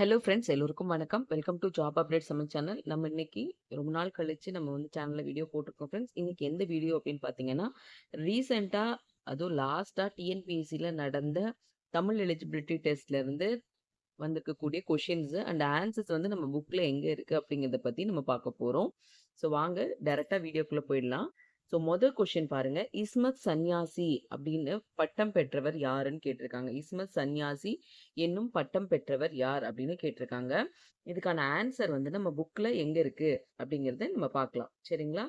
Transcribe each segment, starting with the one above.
Hello friends எல்லோருக்கும் வணக்கம். Welcome to job update சமையல் சேனல் நம்ம இன்னைக்கு ரொம்ப நாள் கழிச்சு நம்ம வந்து சேனலில் வீடியோ போட்டிருக்கோம் ஃப்ரெண்ட்ஸ் இன்னைக்கு எந்த வீடியோ அப்படின்னு பார்த்தீங்கன்னா ரீசெண்டாக அதுவும் லாஸ்ட்டாக டிஎன்பிஎஸ்சியில் நடந்த தமிழ் எலிஜிபிலிட்டி டெஸ்ட்ல இருந்து வந்திருக்கக்கூடிய கொஷின்ஸ் அண்ட் ஆன்சர்ஸ் வந்து நம்ம புக்கில் எங்கே இருக்குது அப்படிங்கிறத பற்றி நம்ம பார்க்க போகிறோம் ஸோ வாங்க டேரெக்டாக வீடியோக்குள்ளே போயிடலாம். ஸோ மொதல் கொஷின் பாருங்க. இஸ்மத் சன்யாசி அப்படின்னு பட்டம் பெற்றவர் யாருன்னு கேட்டிருக்காங்க. இஸ்மத் சன்யாசி என்னும் பட்டம் பெற்றவர் யார் அப்படின்னு கேட்டிருக்காங்க. இதுக்கான ஆன்சர் வந்து நம்ம புக்கில் எங்கே இருக்கு அப்படிங்கிறத நம்ம பார்க்கலாம். சரிங்களா?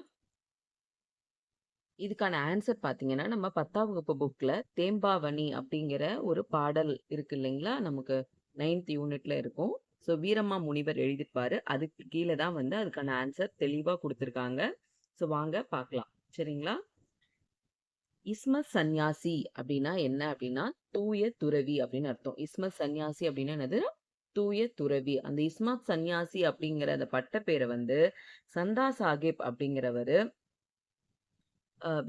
இதுக்கான ஆன்சர் பார்த்தீங்கன்னா நம்ம பத்தாம் வகுப்பு புக்கில் தேம்பாவணி அப்படிங்கிற ஒரு பாடல் இருக்கு இல்லைங்களா? நமக்கு நைன்த் யூனிட்ல இருக்கும். ஸோ வீரம்மா முனிவர் எழுதியிருப்பாரு. அதுக்கு கீழே தான் வந்து அதுக்கான ஆன்சர் தெளிவாக கொடுத்துருக்காங்க. ஸோ வாங்க பார்க்கலாம். சரிங்களா? இஸ்மத் சந்நியாசி அப்படின்னா என்ன அப்படின்னா தூய துறவி அப்படின்னு அர்த்தம். இஸ்மத் சந்நியாசி அப்படின்னா என்னது? தூய துறவி. அந்த இஸ்மத் சந்நியாசி அப்படிங்கிற அந்த பட்ட பேரை வந்து சந்தா சாஹிப் அப்படிங்கிறவரு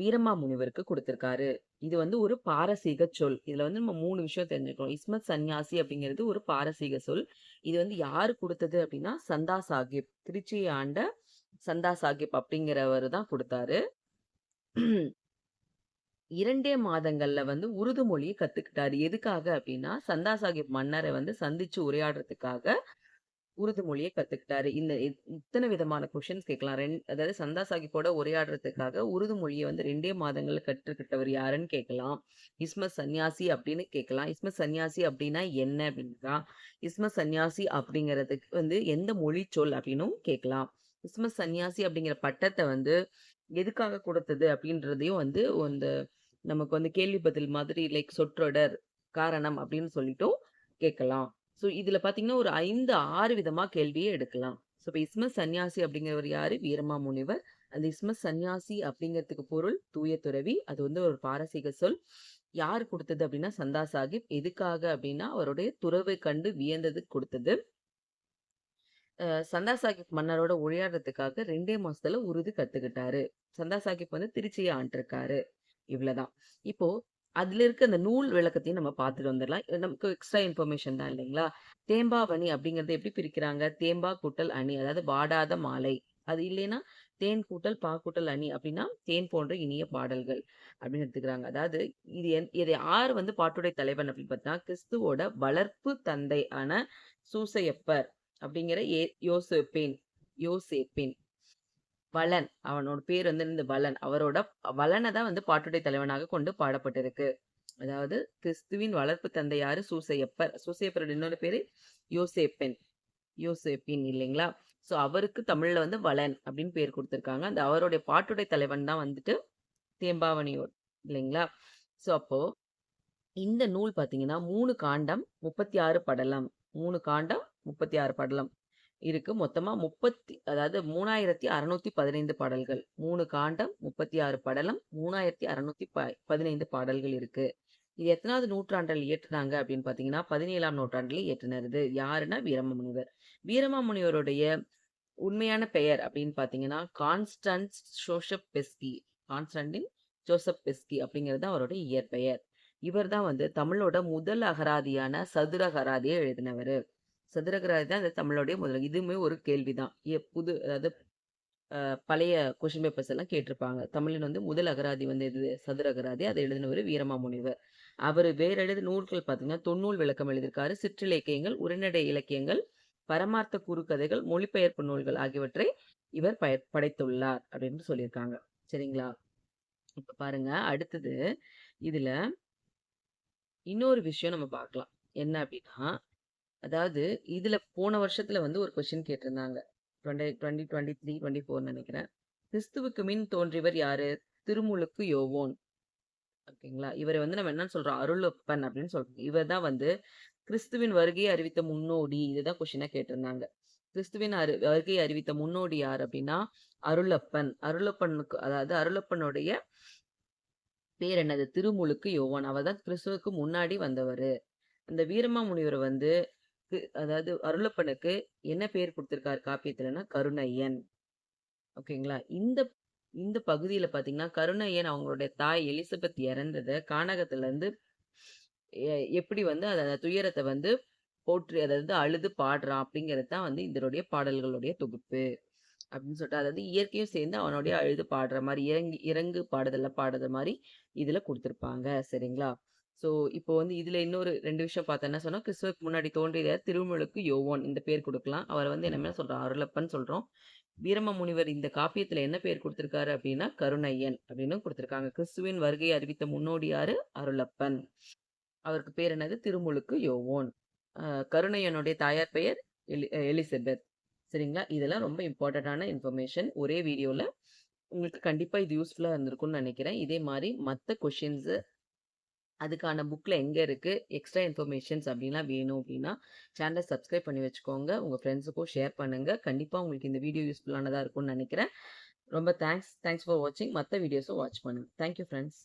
வீரமா முனிவருக்கு கொடுத்திருக்காரு. இது வந்து ஒரு பாரசீக சொல். இதுல வந்து நம்ம மூணு விஷயம் தெரிஞ்சுக்கணும். இஸ்மத் சன்னியாசி அப்படிங்கிறது ஒரு பாரசீக சொல். இது வந்து யாரு கொடுத்தது அப்படின்னா சந்தா சாஹிப். திருச்சியை ஆண்ட சந்தா சாஹிப் அப்படிங்கிறவர் தான் கொடுத்தாரு. இரண்டே மாதங்கள்ல வந்து உருது மொழியை கத்துக்கிட்டாரு. எதுக்காக அப்படின்னா சந்தா சாஹிப் மன்னரை வந்து சந்திச்சு உரையாடுறதுக்காக உருது மொழியை கத்துக்கிட்டாரு. இந்த இத்தனை விதமான கொஷின்ஸ் கேட்கலாம். ரெண்டு அதாவது சந்தா சாஹிப்போட உரையாடுறதுக்காக உருது மொழியை வந்து ரெண்டே மாதங்கள்ல கற்றுக்கிட்டவர் யாருன்னு கேட்கலாம். இஸ்மத் சன்னியாசி அப்படின்னு கேட்கலாம். இஸ்மத் சன்னியாசி அப்படின்னா என்ன அப்படின்னா இஸ்மத் சன்னியாசி அப்படிங்கிறதுக்கு வந்து எந்த மொழி சொல் அப்படின்னும் கேட்கலாம். இஸ்மத் சன்னியாசி அப்படிங்கிற பட்டத்தை வந்து எதுக்காக கொடுத்தது அப்படின்றதையும் வந்து அந்த நமக்கு வந்து கேள்வி பதில் மாதிரி லைக் சொற்றொடர் காரணம் அப்படின்னு சொல்லிட்டும் கேட்கலாம். ஸோ இதுல பாத்தீங்கன்னா ஒரு ஐந்து ஆறு விதமா கேள்வியே எடுக்கலாம். ஸோ இப்போ இஸ்மஸ் சன்னியாசி அப்படிங்கிறவர் யாரு? வீரமா முனிவர். அந்த இஸ்மஸ் சன்னியாசி அப்படிங்கிறதுக்கு பொருள் தூய துறவி. அது வந்து ஒரு பாரசீக சொல். யார் கொடுத்தது அப்படின்னா சந்தா சாஹிப். எதுக்காக அப்படின்னா அவருடைய துறவை கண்டு வியந்தது கொடுத்தது. சந்தா சாஹிப் மன்னரோட உரையாடுறதுக்காக ரெண்டே மாசத்துல உருது கத்துக்கிட்டாரு. சந்தா சாஹிப் வந்து திருச்சியை ஆண்டிருக்காரு. இவ்வளவுதான் இப்போ அதுல இருக்க அந்த நூல் விளக்கத்தையும் நம்ம பார்த்துட்டு வந்துடலாம். நமக்கு எக்ஸ்ட்ரா இன்ஃபர்மேஷன் தான் இல்லைங்களா? தேம்பாவணி அப்படிங்கறத எப்படி பிரிக்கிறாங்க? தேம்பா கூட்டல் அணி அதாவது வாடாத மாலை. அது இல்லைன்னா தேன் கூட்டல் பா கூட்டல் அணி அப்படின்னா தேன் போன்ற இனிய பாடல்கள் அப்படின்னு எடுத்துக்கிறாங்க. அதாவது இது இதை யார் வந்து பாட்டுடைய தலைவன் அப்படின்னு பார்த்தா கிறிஸ்துவோட வளர்ப்பு தந்தை ஆன சூசையப்பர். அப்படிங்கிற ஏ யோசேப்பேன் யோசேப்பேன். வலன் அவனோட பேர் வந்து இந்த வலன் அவரோட வலனை தான் வந்து பாட்டுடை தலைவனாக கொண்டு பாடப்பட்டிருக்கு. அதாவது கிறிஸ்துவின் வளர்ப்பு தந்தை யாரு? சூசையப்பர். சூசையப்பரோட இன்னொரு பேரு யோசேப்பென். யோசேப்பின் இல்லைங்களா? ஸோ அவருக்கு தமிழ்ல வந்து வலன் அப்படின்னு பேர் கொடுத்துருக்காங்க. அந்த அவருடைய பாட்டுடை தலைவன் தான் வந்துட்டு தேம்பாவணியோர் இல்லைங்களா? ஸோ அப்போ இந்த நூல் பார்த்தீங்கன்னா மூணு காண்டம் முப்பத்தி ஆறு படலம். மூணு காண்டம் முப்பத்தி ஆறு படலம். இருக்கு. மொத்தமா முப்பத்தி அதாவது மூணாயிரத்தி அறுநூத்தி பதினைந்து பாடல்கள். மூணு காண்டம் முப்பத்தி ஆறு படலம் மூணாயிரத்தி அறுநூத்தி ப பதினைந்து பாடல்கள் இருக்கு. இது எத்தனாவது நூற்றாண்டில் இயற்றுனாங்க அப்படின்னு பாத்தீங்கன்னா பதினேழாம் நூற்றாண்டில் இயற்றினது. யாருன்னா வீரமாமுனிவர். வீரமாமுனிவருடைய உண்மையான பெயர் அப்படின்னு பாத்தீங்கன்னா Constance Joseph Beschi. Constantine Joseph Beschi அப்படிங்கிறது அவருடைய இயற்பெயர். இவர் தான் வந்து தமிழோட முதல் அகராதியான சதுர அகராதியை எழுதினவர். சதுரகராதி தான் அந்த தமிழோடைய முதல் இதுவுமே ஒரு கேள்விதான். புது அதாவது பழைய கொஸ்டின் பேப்பர்ஸ் எல்லாம் கேட்டிருப்பாங்க. தமிழின் வந்து முதல் அகராதி வந்து எது? சதுர அகராதி அதை எழுதினவர் வீரமாமுனிவர் அவர் வேற எழுது நூல்கள் பார்த்தீங்கன்னா தொன்னூல் விளக்கம் எழுதியிருக்காரு. சிற்றிலக்கியங்கள் உரைநடை இலக்கியங்கள் பரமார்த்த குறுக்கதைகள் மொழிபெயர்ப்பு நூல்கள் ஆகியவற்றை இவர் பய படைத்துள்ளார் அப்படின்னு சொல்லியிருக்காங்க. சரிங்களா? இப்போ பாருங்க அடுத்தது இதுல இன்னொரு விஷயம் நம்ம பார்க்கலாம். என்ன அப்படின்னா அதாவது இதில் போன வருஷத்துல வந்து ஒரு கொஷின் கேட்டிருந்தாங்க. Twenty twenty twenty three twenty four நினைக்கிறேன். கிறிஸ்துவுக்கு மின் தோன்றியவர் யாரு? திருமுழுக்கு யோவோன். ஓகேங்களா? இவரை வந்து நம்ம என்னன்னு சொல்றோம்? அருளப்பன் அப்படின்னு சொல்றோம். இவர் தான் வந்து கிறிஸ்துவின் வருகையை அறிவித்த முன்னோடி. இதுதான் கொஸ்டினா கேட்டிருந்தாங்க. கிறிஸ்துவின் அரு வருகையை அறிவித்த முன்னோடி யார் அப்படின்னா அருளப்பன். அருளப்பனுக்கு அதாவது அருளப்பனுடைய பேர் என்னது? திருமுழுக்கு யோவான். அவர் தான் கிறிஸ்துவுக்கு முன்னாடி வந்தவர். அந்த வீரமா முனிவர் வந்து அதாவது அருளப்பனுக்கு என்ன பேர் கொடுத்திருக்காரு காப்பியத்துலன்னா கருணையன். ஓகேங்களா? இந்த இந்த பகுதியில பாத்தீங்கன்னா கருணையன் அவங்களுடைய தாய் எலிசபெத் இறந்தத கானகத்துல இருந்து எ- எப்படி வந்து அந்த துயரத்தை வந்து போற்றி அதாவது அழுது பாடுறான் அப்படிங்கிறது தான் வந்து இதனுடைய பாடல்களுடைய தொகுப்பு. அப்படின்னு சொல்லிட்டு அதாவது இயற்கையும் சேர்ந்து அவனுடைய அழுது பாடுற மாதிரி இறங்கி இறங்கு பாடுதல்ல பாடுற மாதிரி இதுல கொடுத்துருப்பாங்க. சரிங்களா? ஸோ இப்போ வந்து இதுல இன்னொரு ரெண்டு விஷயம் பார்த்தா என்ன சொன்னா கிறிஸ்துவுக்கு முன்னாடி தோன்றிய திருமுழுக்கு யோவான். இந்த பேர் கொடுக்கலாம். அவர் வந்து என்ன சொல்றோம் அருளப்பன் சொல்றோம். வீரம முனிவர் இந்த காப்பியத்துல என்ன பேர் கொடுத்திருக்காரு அப்படின்னா கருணையன் அப்படின்னு கொடுத்திருக்காங்க. கிறிஸ்துவின் வருகையை அறிவித்த முன்னோடியாரு அருளப்பன். அவருக்கு பேர் என்னது? திருமுழுக்கு யோவோன். கருணையனுடைய தாயார் பெயர் எலி எலிசபெத். சரிங்களா? இதெல்லாம் ரொம்ப இம்பார்ட்டண்ட்டான இன்ஃபர்மேஷன் ஒரே வீடியோவில் உங்களுக்கு கண்டிப்பாக இது யூஸ்ஃபுல்லாக இருந்திருக்கும்னு நினைக்கிறேன். இதே மாதிரி மற்ற கொஷின்ஸு அதுக்கான புக்கில் எங்கே இருக்குது எக்ஸ்ட்ரா இன்ஃபர்மேஷன்ஸ் அப்படின்லாம் வேணும் அப்படின்னா சேனலை சப்ஸ்கிரைப் பண்ணி வச்சுக்கோங்க. உங்கள் ஃப்ரெண்ட்ஸுக்கும் ஷேர் பண்ணுங்கள் கண்டிப்பாக உங்களுக்கு இந்த வீடியோ யூஸ்ஃபுல்லானதாக இருக்கும்னு நினைக்கிறேன். ரொம்ப தேங்க்ஸ் தேங்க்ஸ் ஃபார் வாட்சிங் மற்ற வீடியோஸும் வாட்ச் பண்ணுங்கள் தேங்க்யூ ஃப்ரெண்ட்ஸ்